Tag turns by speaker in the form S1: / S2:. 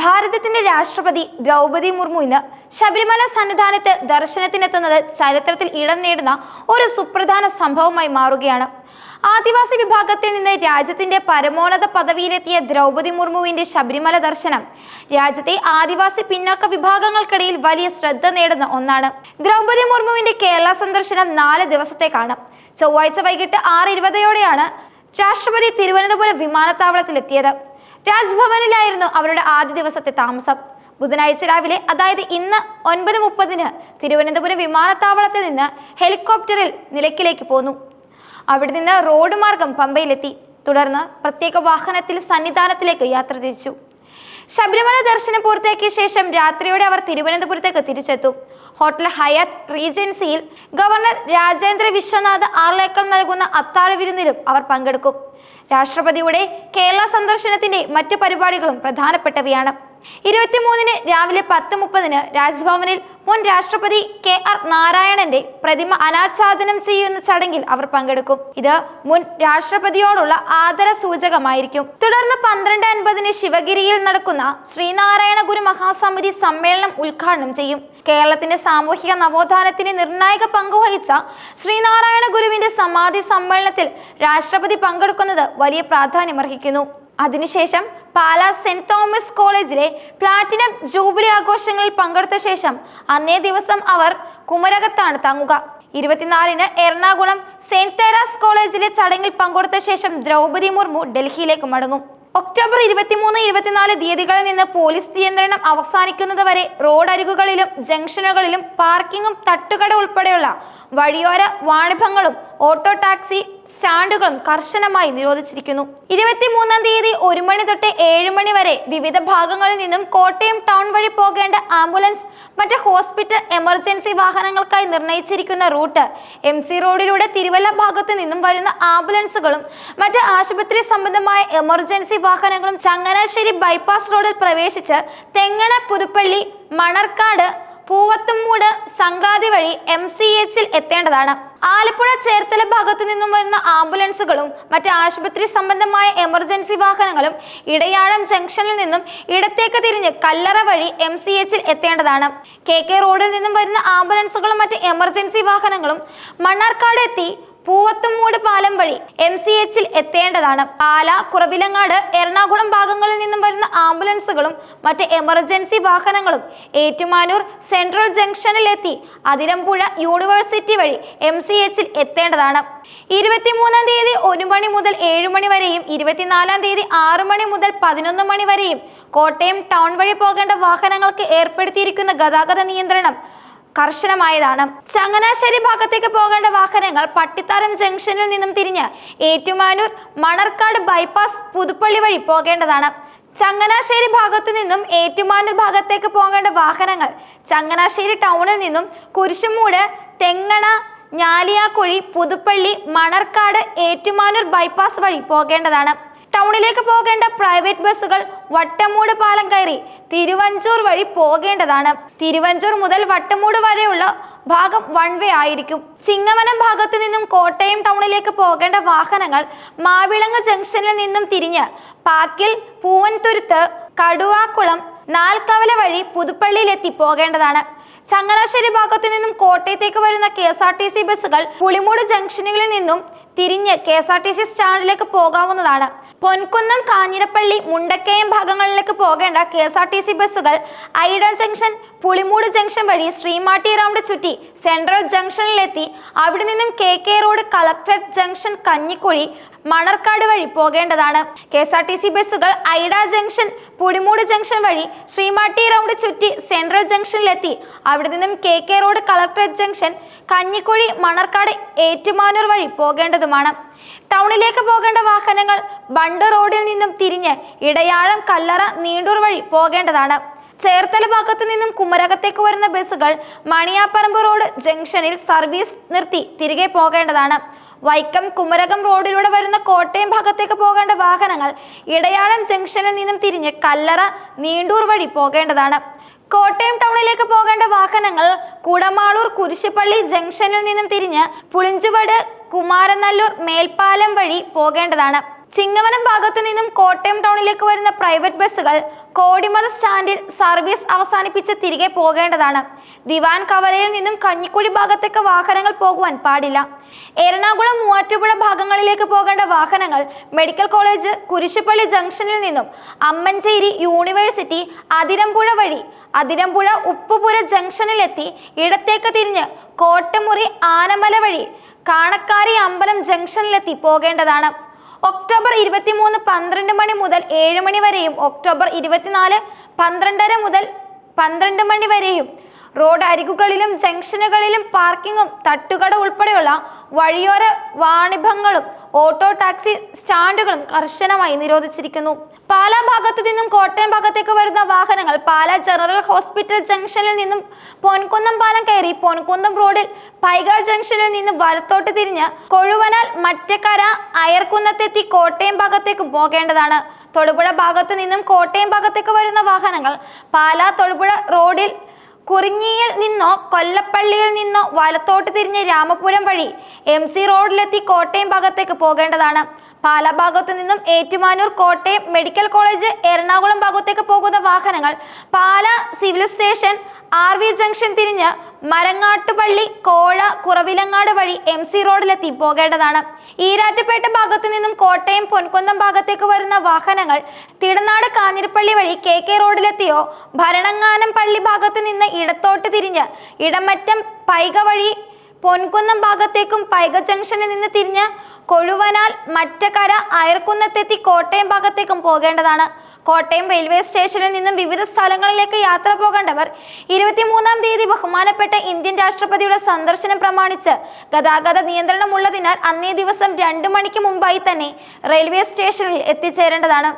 S1: ഭാരതത്തിന്റെ രാഷ്ട്രപതി ദ്രൗപദി മുർമു ഇന്ന് ശബരിമല സന്നിധാനത്ത് ദർശനത്തിനെത്തുന്നത് ചരിത്രത്തിൽ ഇടം നേടുന്ന ഒരു സുപ്രധാന സംഭവമായി മാറുകയാണ്. ആദിവാസി വിഭാഗത്തിൽ നിന്ന് രാജ്യത്തിന്റെ പരമോന്നത പദവിയിലെത്തിയ ദ്രൗപദി മുർമുവിന്റെ ശബരിമല ദർശനം രാജ്യത്തെ ആദിവാസി പിന്നോക്ക വിഭാഗങ്ങൾക്കിടയിൽ വലിയ ശ്രദ്ധ നേടുന്ന ഒന്നാണ്. ദ്രൗപദി മുർമുവിന്റെ കേരള സന്ദർശനം നാല് ദിവസത്തേക്കാണ്. ചൊവ്വാഴ്ച വൈകിട്ട് ആറ് ഇരുപതയോടെയാണ് രാഷ്ട്രപതി തിരുവനന്തപുരം വിമാനത്താവളത്തിലെത്തിയത്. രാജ്ഭവനിലായിരുന്നു അവരുടെ ആദ്യ ദിവസത്തെ താമസം. ബുധനാഴ്ച രാവിലെ അതായത് ഇന്ന് ഒൻപത് മുപ്പതിന് തിരുവനന്തപുരം വിമാനത്താവളത്തിൽ നിന്ന് ഹെലികോപ്റ്ററിൽ നിലയ്ക്കിലേക്ക് പോന്നു. അവിടെ നിന്ന് റോഡ് മാർഗം പമ്പയിലെത്തി. തുടർന്ന് പ്രത്യേക വാഹനത്തിൽ സന്നിധാനത്തിലേക്ക് യാത്ര തിരിച്ചു. ശബരിമല ദർശനം പൂർത്തിയാക്കിയ ശേഷം രാത്രിയോടെ അവർ തിരുവനന്തപുരത്തേക്ക് തിരിച്ചെത്തും. ഹോട്ടൽ ഹയാത്ത് റീജൻസിയിൽ ഗവർണർ രാജേന്ദ്ര വിശ്വനാഥ് ആർലേക്കൽ നൽകുന്ന അത്താഴ വിരുന്നിലും അവർ പങ്കെടുക്കും. രാഷ്ട്രപതിയുടെ കേരള സന്ദർശനത്തിന്റെ മറ്റു പരിപാടികളും പ്രധാനപ്പെട്ടവയാണ്. ഇരുപത്തിമൂന്നിന് രാവിലെ പത്ത് മുപ്പതിന് രാജ്ഭവനിൽ മുൻ രാഷ്ട്രപതി കെ ആർ നാരായണന്റെ പ്രതിമ അനാച്ഛാദനം ചെയ്യുന്ന ചടങ്ങിൽ അവർ പങ്കെടുക്കും. ഇത് മുൻ രാഷ്ട്രപതിയോടുള്ള ആദര സൂചകമായിരിക്കും. തുടർന്ന് പന്ത്രണ്ട് അൻപതിന് ശിവഗിരിയിൽ നടക്കുന്ന ശ്രീനാരായണ ഗുരു മഹാസമിതി സമ്മേളനം ഉദ്ഘാടനം ചെയ്യും. കേരളത്തിന്റെ സാമൂഹിക നവോത്ഥാനത്തിന് നിർണായക പങ്കുവഹിച്ച ശ്രീനാരായണ ഗുരുവിന്റെ സമാധി സമ്മേളനത്തിൽ രാഷ്ട്രപതി പങ്കെടുക്കുന്നത് വലിയ പ്രാധാന്യമർഹിക്കുന്നു. അതിനുശേഷം പാലാ സെന്റ് തോമസ് കോളേജിലെ പ്ലാറ്റിനം ജൂബിലി ആഘോഷങ്ങളിൽ പങ്കെടുത്ത ശേഷം അന്നേ ദിവസം അവർ കുമരകത്താണ് തങ്ങുക. ഇരുപത്തിനാലിന് എറണാകുളം സെന്റ് തെരാസ് കോളേജിലെ ചടങ്ങിൽ പങ്കെടുത്ത ശേഷം ദ്രൗപതി മുർമു ഡൽഹിയിലേക്ക് മടങ്ങും. ഒക്ടോബർ ഇരുപത്തിമൂന്ന് ഇരുപത്തിനാല് തീയതികളിൽ നിന്ന് പോലീസ് നിയന്ത്രണം അവസാനിക്കുന്നതുവരെ റോഡരികുകളിലും ജംഗ്ഷനുകളിലും പാർക്കിങ്ങും തട്ടുകട ഉൾപ്പെടെയുള്ള വഴിയോര വാണിഭങ്ങളും ഓട്ടോ ടാക്സി സ്റ്റാൻഡുകളും കർശനമായി നിരോധിച്ചിരിക്കുന്നു. ഇരുപത്തിമൂന്നാം തീയതി ഒരു മണി തൊട്ട് ഏഴ് മണി വരെ വിവിധ ഭാഗങ്ങളിൽ നിന്നും കോട്ടയം ടൗൺ വഴി പോകേണ്ട ആംബുലൻസ് മറ്റ് ഹോസ്പിറ്റൽ എമർജൻസി വാഹനങ്ങൾക്കായി നിർണയിച്ചിരിക്കുന്ന റൂട്ട് എം സി റോഡിലൂടെ തിരുവല്ല ഭാഗത്തു നിന്നും വരുന്ന ആംബുലൻസുകളും മറ്റ് ആശുപത്രി സംബന്ധമായ എമർജൻസി വാഹനങ്ങളും ചങ്ങനാശ്ശേരി ബൈപ്പാസ് റോഡിൽ പ്രവേശിച്ച് തെങ്ങണ പുതുപ്പള്ളി മണർക്കാട് പൂവത്തുംമൂട് സംക്രാന്തി വഴി എം സി എച്ചിൽ എത്തേണ്ടതാണ്. ആലപ്പുഴ ചേർത്തല ഭാഗത്തു നിന്നും വരുന്ന ആംബുലൻസുകളും മറ്റ് ആശുപത്രി സംബന്ധമായ എമർജൻസി വാഹനങ്ങളും ഇടയാഴം ജംഗ്ഷനിൽ നിന്നും ഇടത്തേക്ക് തിരിഞ്ഞ് കല്ലറ വഴി എം സി എച്ചിൽ എത്തേണ്ടതാണ്. കെ കെ റോഡിൽ നിന്നും വരുന്ന ആംബുലൻസുകളും മറ്റ് എമർജൻസി വാഹനങ്ങളും മണ്ണാർക്കാട് എത്തി പൂവത്തുംമൂട് പാലം വഴി എം സി എച്ചിൽ എത്തേണ്ടതാണ്. പാല കുറവിലങ്ങാട് എറണാകുളം ഭാഗങ്ങളിൽ നിന്നും വരുന്ന ആംബുലൻസുകളും മറ്റ് എമർജൻസി വാഹനങ്ങളും ഏറ്റുമാനൂർ സെൻട്രൽ ജംഗ്ഷനിൽ എത്തി അതിരമ്പുഴ യൂണിവേഴ്സിറ്റി വഴി എം സി എച്ചിൽ എത്തേണ്ടതാണ്. ഇരുപത്തിമൂന്നാം തീയതി ഒരു മണി മുതൽ ഏഴ് മണി വരെയും ഇരുപത്തിനാലാം തീയതി ആറ് മണി മുതൽ പതിനൊന്ന് മണി വരെയും കോട്ടയം ടൗൺ വഴി പോകേണ്ട വാഹനങ്ങൾക്ക് ഏർപ്പെടുത്തിയിരിക്കുന്ന ഗതാഗത നിയന്ത്രണം കർശനമായതാണ്. ചങ്ങനാശ്ശേരി ഭാഗത്തേക്ക് പോകേണ്ട വാഹനങ്ങൾ പട്ടിത്താരം ജംഗ്ഷനിൽ നിന്നും തിരിഞ്ഞ് ഏറ്റുമാനൂർ മണർക്കാട് ബൈപ്പാസ് പുതുപ്പള്ളി വഴി പോകേണ്ടതാണ്. ചങ്ങനാശ്ശേരി ഭാഗത്തു നിന്നും ഏറ്റുമാനൂർ ഭാഗത്തേക്ക് പോകേണ്ട വാഹനങ്ങൾ ചങ്ങനാശ്ശേരി ടൗണിൽ നിന്നും കുരിശുമൂട് തെങ്ങണ ഞാലിയാക്കുഴി പുതുപ്പള്ളി മണർക്കാട് ഏറ്റുമാനൂർ ബൈപ്പാസ് വഴി പോകേണ്ടതാണ്. ടൗണിലേക്ക് പോകേണ്ട പ്രൈവറ്റ് ബസ്സുകൾ വട്ടമൂട് പാലം കയറി തിരുവഞ്ചൂർ വഴി പോകേണ്ടതാണ്. തിരുവഞ്ചൂർ മുതൽ വട്ടമൂട് വരെയുള്ള ഭാഗം വൺ വേ ആയിരിക്കും. ചിങ്ങമനം ഭാഗത്തു നിന്നും കോട്ടയം ടൗണിലേക്ക് പോകേണ്ട വാഹനങ്ങൾ മാവിളങ്ങ് ജംഗ്ഷനിൽ നിന്നും തിരിഞ്ഞ് പാക്കിൽ പൂവൻതുരുത്ത് കടുവാക്കുളം നാൽക്കവല വഴി പുതുപ്പള്ളിയിലെത്തി പോകേണ്ടതാണ്. ചങ്ങനാശ്ശേരി ഭാഗത്തു നിന്നും കോട്ടയത്തേക്ക് വരുന്ന K S R T C ബസ്സുകൾ പുളിമൂട് ജംഗ്ഷനുകളിൽ നിന്നും തിരിഞ്ഞ് K S R T C സ്റ്റാൻഡിലേക്ക് പോകാവുന്നതാണ്. പൊൻകുന്നം കാഞ്ഞിരപ്പള്ളി മുണ്ടക്കയം ഭാഗങ്ങളിലേക്ക് പോകേണ്ട K S R T C ബസ്സുകൾ ഐഡൽ ജംഗ്ഷൻ പുളിമൂട് ജംഗ്ഷൻ വഴി ശ്രീമാട്ടി റൗണ്ട് ചുറ്റി സെൻട്രൽ ജംഗ്ഷനിലെത്തി. അവിടെ നിന്നും K K road collectorate junction Kanjikuzhi Manarcad വഴി പോകേണ്ടതാണ്. K S R T C ബസ്സുകൾ ഐഡ ജംഗ്ഷൻ പുളിമൂട് ജംഗ്ഷൻ വഴി ശ്രീമാട്ടി റൗണ്ട് ചുറ്റി സെൻട്രൽ ജംഗ്ഷനിലെത്തി. അവിടെ നിന്നും K K road collectorate junction Kanjikuzhi Manarcad Ettumanoor വഴി പോകേണ്ടതുമാണ്. ടൗണിലേക്ക് പോകേണ്ട വാഹനങ്ങൾ ബണ്ട് റോഡിൽ നിന്നും തിരിഞ്ഞ് ഇടയാഴം കല്ലറ നീണ്ടൂർ വഴി പോകേണ്ടതാണ്. ചേർത്തല ഭാഗത്തു നിന്നും കുമരകത്തേക്ക് വരുന്ന ബസ്സുകൾ മണിയാപ്പറമ്പ് റോഡ് ജംഗ്ഷനിൽ സർവീസ് നിർത്തി തിരികെ പോകേണ്ടതാണ്. വൈക്കം കുമരകം റോഡിലൂടെ വരുന്ന കോട്ടയം ഭാഗത്തേക്ക് പോകേണ്ട വാഹനങ്ങൾ ഇടയാളം ജംഗ്ഷനിൽ നിന്നും തിരിഞ്ഞ് കല്ലറ നീണ്ടൂർ വഴി പോകേണ്ടതാണ്. കോട്ടയം ടൗണിലേക്ക് പോകേണ്ട വാഹനങ്ങൾ കുടമാളൂർ കുരിശുപള്ളി ജംഗ്ഷനിൽ നിന്നും തിരിഞ്ഞ് പുളിഞ്ചുവട് കുമാരനല്ലൂർ മേൽപ്പാലം വഴി പോകേണ്ടതാണ്. ചിങ്ങവനം ഭാഗത്തു നിന്നും കോട്ടയം ടൗണിലേക്ക് വരുന്ന പ്രൈവറ്റ് ബസ്സുകൾ കോടിമല സ്റ്റാൻഡിൽ സർവീസ് അവസാനിപ്പിച്ച് തിരികെ പോകേണ്ടതാണ്. ദിവാൻ കവലയിൽ നിന്നും കഞ്ഞിക്കുഴി ഭാഗത്തേക്ക് വാഹനങ്ങൾ പോകുവാൻ പാടില്ല. എറണാകുളം മൂവാറ്റുപുഴ ഭാഗങ്ങളിലേക്ക് പോകേണ്ട വാഹനങ്ങൾ മെഡിക്കൽ കോളേജ് കുരിശുപള്ളി ജംഗ്ഷനിൽ നിന്നും അമ്മഞ്ചേരി യൂണിവേഴ്സിറ്റി അതിരമ്പുഴ വഴി അതിരമ്പുഴ ഉപ്പുപുര ജംഗ്ഷനിലെത്തി ഇടത്തേക്ക് തിരിഞ്ഞ് കോട്ടമുറി ആനമല വഴി കാണക്കാരി അമ്പലം ജംഗ്ഷനിലെത്തി പോകേണ്ടതാണ്. ഒക്ടോബർ ഇരുപത്തിമൂന്ന് പന്ത്രണ്ട് മണി മുതൽ ഏഴ് മണി വരെയും ഒക്ടോബർ ഇരുപത്തിനാല് പന്ത്രണ്ടര മുതൽ പന്ത്രണ്ട് മണി വരെയും റോഡ് അരികുകളിലും ജംഗ്ഷനുകളിലും പാർക്കിങ്ങും തട്ടുകട ഉൾപ്പെടെയുള്ള വഴിയോര വാണിഭങ്ങളും ഓട്ടോ ടാക്സി സ്റ്റാൻഡുകളും കർശനമായി നിരോധിച്ചിരിക്കുന്നു. പാലാ ഭാഗത്തു നിന്നും കോട്ടയം ഭാഗത്തേക്ക് വരുന്ന വാഹനങ്ങൾ പാലാ ജനറൽ ഹോസ്പിറ്റൽ ജംഗ്ഷനിൽ നിന്നും പൊൻകുന്നം പാലം കയറി പൊൻകുന്നം റോഡിൽ പൈക ജംഗ്ഷനിൽ നിന്നും വലത്തോട്ട് തിരിഞ്ഞ് കൊഴുവനാൽ മറ്റക്കര അയർക്കുന്നത്തെത്തി കോട്ടയം ഭാഗത്തേക്ക് പോകേണ്ടതാണ്. തൊടുപുഴ ഭാഗത്തു നിന്നും കോട്ടയം ഭാഗത്തേക്ക് വരുന്ന വാഹനങ്ങൾ പാലാ തൊടുപുഴ റോഡിൽ കുറിഞ്ഞിയിൽ നിന്നോ കൊല്ലപ്പള്ളിയിൽ നിന്നോ വലത്തോട്ട് തിരിഞ്ഞ് രാമപുരം വഴി എം സി റോഡിലെത്തി കോട്ടയം ഭാഗത്തേക്ക് പോകേണ്ടതാണ്. പാലാ ഭാഗത്തു നിന്നും ഏറ്റുമാനൂർ കോട്ടയം മെഡിക്കൽ കോളേജ് എറണാകുളം ഭാഗത്തേക്ക് പോകുന്ന വാഹനങ്ങൾ Pala civil station R V junction തിരിഞ്ഞ് മരങ്ങാട്ടുപള്ളി കോഴ കുറവിലങ്ങാട് വഴി എം സി റോഡിലെത്തി പോകേണ്ടതാണ്. ഈരാറ്റുപേട്ട ഭാഗത്തു നിന്നും കോട്ടയം പൊൻകുന്നം ഭാഗത്തേക്ക് വരുന്ന വാഹനങ്ങൾ തിടനാട് കാഞ്ഞിരപ്പള്ളി വഴി കെ കെ റോഡിലെത്തിയോ ഭരണങ്ങാനം പള്ളി ഭാഗത്തു നിന്ന് ഇടത്തോട്ട് തിരിഞ്ഞ് ഇടമറ്റം പൈക വഴി പൊൻകുന്നം ഭാഗത്തേക്കും പൈക ജംഗ്ഷനിൽ നിന്ന് തിരിഞ്ഞ് കൊഴുവനാൽ മറ്റക്കര അയർക്കുന്നത്തെത്തി കോട്ടയം ഭാഗത്തേക്കും പോകേണ്ടതാണ്. കോട്ടയം റെയിൽവേ സ്റ്റേഷനിൽ നിന്നും വിവിധ സ്ഥലങ്ങളിലേക്ക് യാത്ര പോകേണ്ടവർ ഇരുപത്തിമൂന്നാം തീയതി ബഹുമാനപ്പെട്ട ഇന്ത്യൻ രാഷ്ട്രപതിയുടെ സന്ദർശനം പ്രമാണിച്ച് ഗതാഗത നിയന്ത്രണമുള്ളതിനാൽ അന്നേ ദിവസം രണ്ടു മണിക്ക് മുമ്പായി തന്നെ റെയിൽവേ സ്റ്റേഷനിൽ എത്തിച്ചേരേണ്ടതാണ്.